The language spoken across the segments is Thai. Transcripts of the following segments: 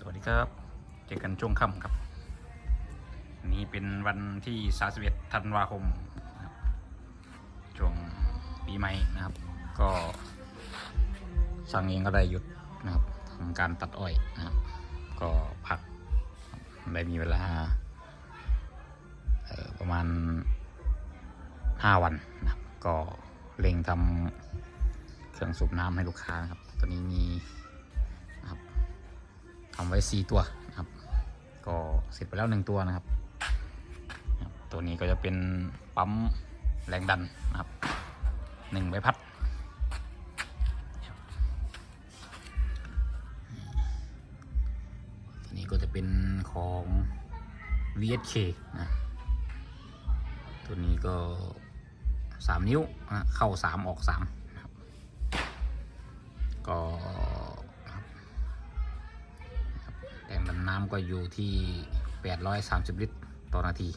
สวัสดีครับ เจอกันช่วงค่ำครับนนี้เป็นวันที่31ธันวาคมช่วงปีใหม่นะครับ ก็ช่างเองก็ได้หยุดนะครับทำการตัดอ้อยนะครับ ก็พักได้มีเวลาประมาณ 5 วันนะครับก็เร่งทำเครื่องสูบน้ำให้ลูกค้าครับ ตอนนี้มี ทำไว้ 4 ตัวนะครับ ก็เสร็จไปแล้วหนึ่งตัวนะครับ ตัวนี้ก็จะเป็นปั๊มแรงดันนะครับหนึ่งใบพัด ตัวนี้ก็จะเป็นของ VSK นะ ตัวนี้ก็ 3 นิ้วนะเข้า 3 ออก3นะครับก็ แรงดันน้ำก็อยู่ที่ 830 ลิตรต่อนาที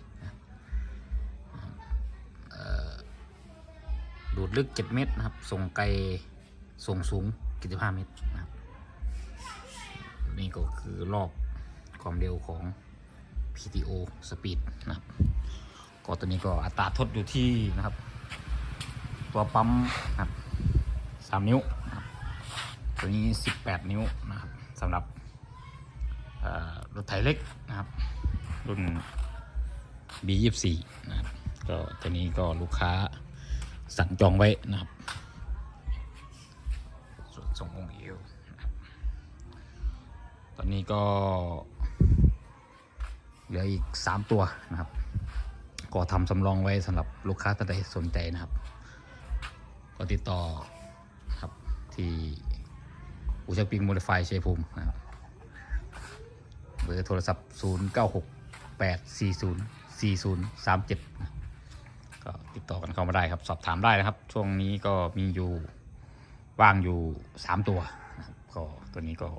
ดูดลึก 7 เมตรนะครับ ส่งไกลส่งสูง 75 เมตรนะครับนี่ก็คือรอบความเร็วของ PTO Speed นะครับ ก็ตัวนี้ก็อัตราทดอยู่ที่นะครับ ตัวปั๊มนะครับ 3 นิ้วนะครับตัวนี้ 18 นิ้วนะครับสำหรับ รถไถเล็กนะครับ รุ่น B24 นะครับก็ตัวนี้ก็ลูกค้าสั่งจองไว้นะครับส่วนทรงองค์เอวนะครับตอนนี้ก็เหลืออีก 3 ตัวนะครับ ก็ทำสำรองไว้สำหรับลูกค้าท่านใดสนใจนะครับ ก็ติดต่อครับที่อูชักปิงโมดิฟายชัยภูมินะครับ เบอร์โทรศัพท์ 0 9 6 8 4 0 4 0 3 7ก็ติดต่อกันเข้ามาได้ครับ สอบถามได้นะครับ ช่วงนี้ก็มีอยู่ว่างอยู่ 3 ตัวนะครับก็ตัวนี้ก็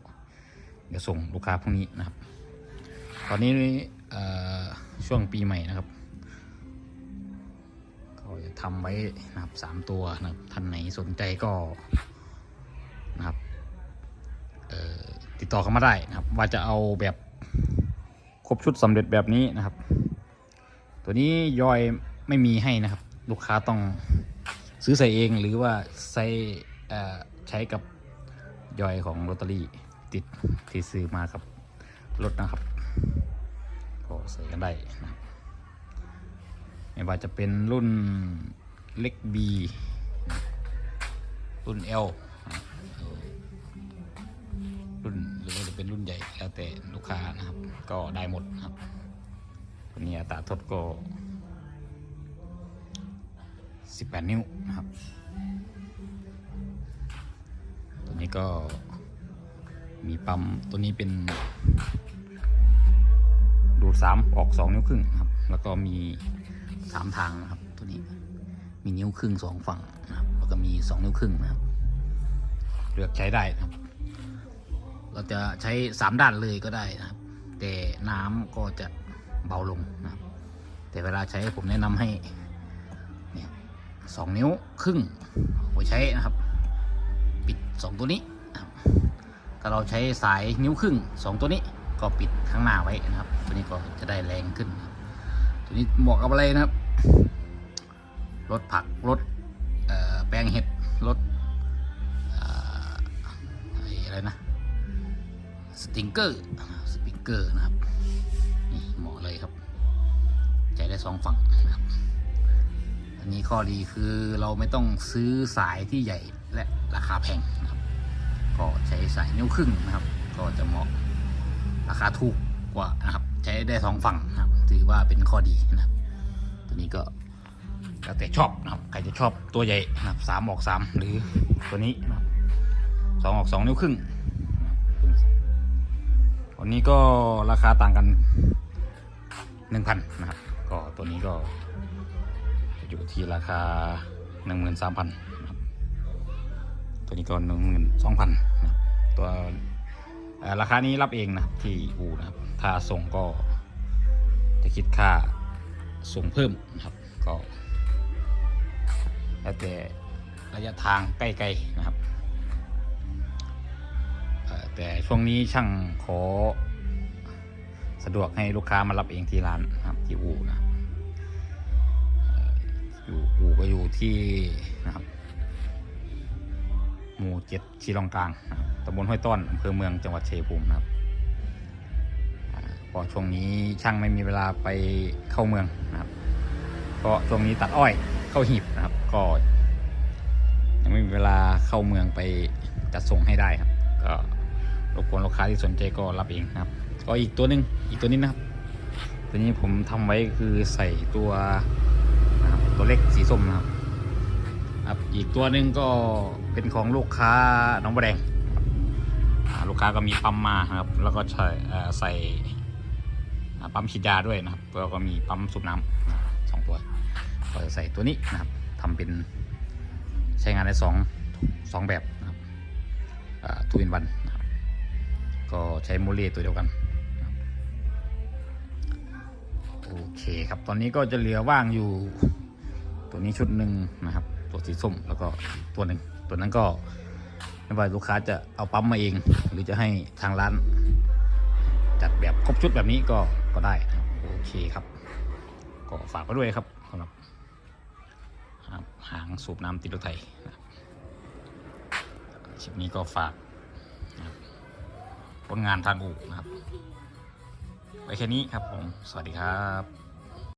เดี๋ยวส่งลูกค้าพรุ่งนี้นะครับ ตอนนี้ช่วงปีใหม่นะครับก็จะทำไว้นะครับสามตัวนะครับท่านไหนสนใจก็นะครับติดต่อเข้ามาได้นะครับ ว่าจะเอาแบบ บชุดสำเร็จแบบนี้นะครับ ตัวนี้ยอยไม่มีให้นะครับ ลูกค้าต้องซื้อใส่เองหรือว่าใส่ใช้กับยอยของลอตเตอรี่ติดที่ซื้อมากับรถนะครับก็ใส่กันได้นะไม่ว่าจะเป็นรุ่นเล็ก B รุ่น L นะ แล้วแต่ลูกค้านะครับ ก็ได้หมดครับตัวนี้อัตราทดก็ 18 นิ้วนะครับ ตัวนี้ก็มีปั๊มตัวนี้เป็น ดูด 3 ออก 2 นิ้วครึ่งครับ แล้วก็มี 3 ทางนะครับ ตัวนี้มีนิ้วครึ่ง 2 ฝั่งนะครับ แล้วก็มี 2 นิ้วครึ่งนะครับ เลือกใช้ได้นะครับ เราจะใช้ 3 ด้านเลยก็ได้นะครับ แต่น้ำก็จะเบาลงนะครับ แต่เวลาใช้ผมแนะนำให้เนี่ยสองนิ้วครึ่งไว้ใช้นะครับ ปิด 2 ตัวนี้นะครับถ้าเราใช้สายนิ้วครึ่ง 2 ตัวนี้ก็ปิดข้างหน้าไว้นะครับ ตัวนี้ก็จะได้แรงขึ้นนะครับตัวนี้เหมาะกับอะไรนะครับรถผักรถแปลงเห็ดรถ ติงเกอร์สปิงเกอร์นะครับนี่เหมาะเลยครับใช้ได้สองฝั่งนะครับอันนี้ข้อดีคือเราไม่ต้องซื้อสายที่ใหญ่และราคาแพงนะครับ ก็ใช้สายนิ้วครึ่งนะครับ ก็จะเหมาะราคาถูกกว่านะครับ ใช้ได้สองฝั่งนะครับ ถือว่าเป็นข้อดีนะครับ ตัวนี้ก็แล้วแต่ชอบนะครับ ใครจะชอบตัวใหญ่นะครับสามออกสามหรือตัวนี้นะครับสองออกสองนิ้วครึ่ง วันนี้ก็ราคาต่างกันหนึ่งพันนะครับ ก็ตัวนี้ก็อยู่ที่ราคาหนึ่งหมื่นสามพันนะครับ ตัวนี้ก็หนึ่งหมื่นสองพันนะตัวราคานี้รับเองนะที่อูนะครับ ถ้าส่งก็จะคิดค่าส่งเพิ่มนะครับ ก็แล้วแต่ระยะทางใกล้ๆนะครับ แต่ช่วงนี้ช่างขอ สะดวกให้ลูกค้ามารับเองที่ร้านนะครับที่อู่นะอยู่อู่ก็อยู่ที่นะครับ หมู่เจ็ดชีรองกลางนะครับตำบลห้วยต้อนอำเภอเมืองจังหวัดเชัยงภูมินะครับพอช่วงนี้ช่างไม่มีเวลาไปเข้าเมืองนะครับก็ช่วงนี้ตัดอ้อยเข้าหีบนะครับ ก็ยังไม่มีเวลาเข้าเมืองไปจัดส่งให้ได้ครับ ก็ รบกวนลูกค้าที่สนใจก็รับเองนะครับก็อีกตัวหนึ่งอีกตัวนี้นะครับ ตัวนี้ผมทำไว้คือใส่ตัวนะตัวเล็กสีส้มนะครับครับ อีกตัวหนึ่งก็เป็นของลูกค้าน้องแดงลูกค้าก็มีปั๊มมาครับ แล้วก็ใช้เอ่อใส่ปั๊มฉีดยาด้วยนะครับ แล้วก็มีปั๊มสูบน้ำสองตัวก็จะใส่ตัวนี้นะครับทำเป็นใช้งานได้สองสองแบบนะครับทูอินวันนะครับ ก็ใช้โมเลตัวเดียวกันโอเคครับตอนนี้ก็จะเหลือว่างอยู่ ตัวนี้ชุดหนึ่งนะครับ ตัวสีส้มแล้วก็ตัวหนึ่งตัวนั้นก็ไม่ว่าลูกค้าจะเอาปั๊มมาเอง หรือจะให้ทางร้าน จัดแบบครบชุดแบบนี้ก็ก็ได้นะครับโอเคครับ ก็ฝากไว้ด้วยครับสำหรับครับหางสูบน้ำติดรถไถคลิปนี้ก็ฝาก ผลงานทางอู่นะครับ ไว้แค่นี้ครับผม สวัสดีครับ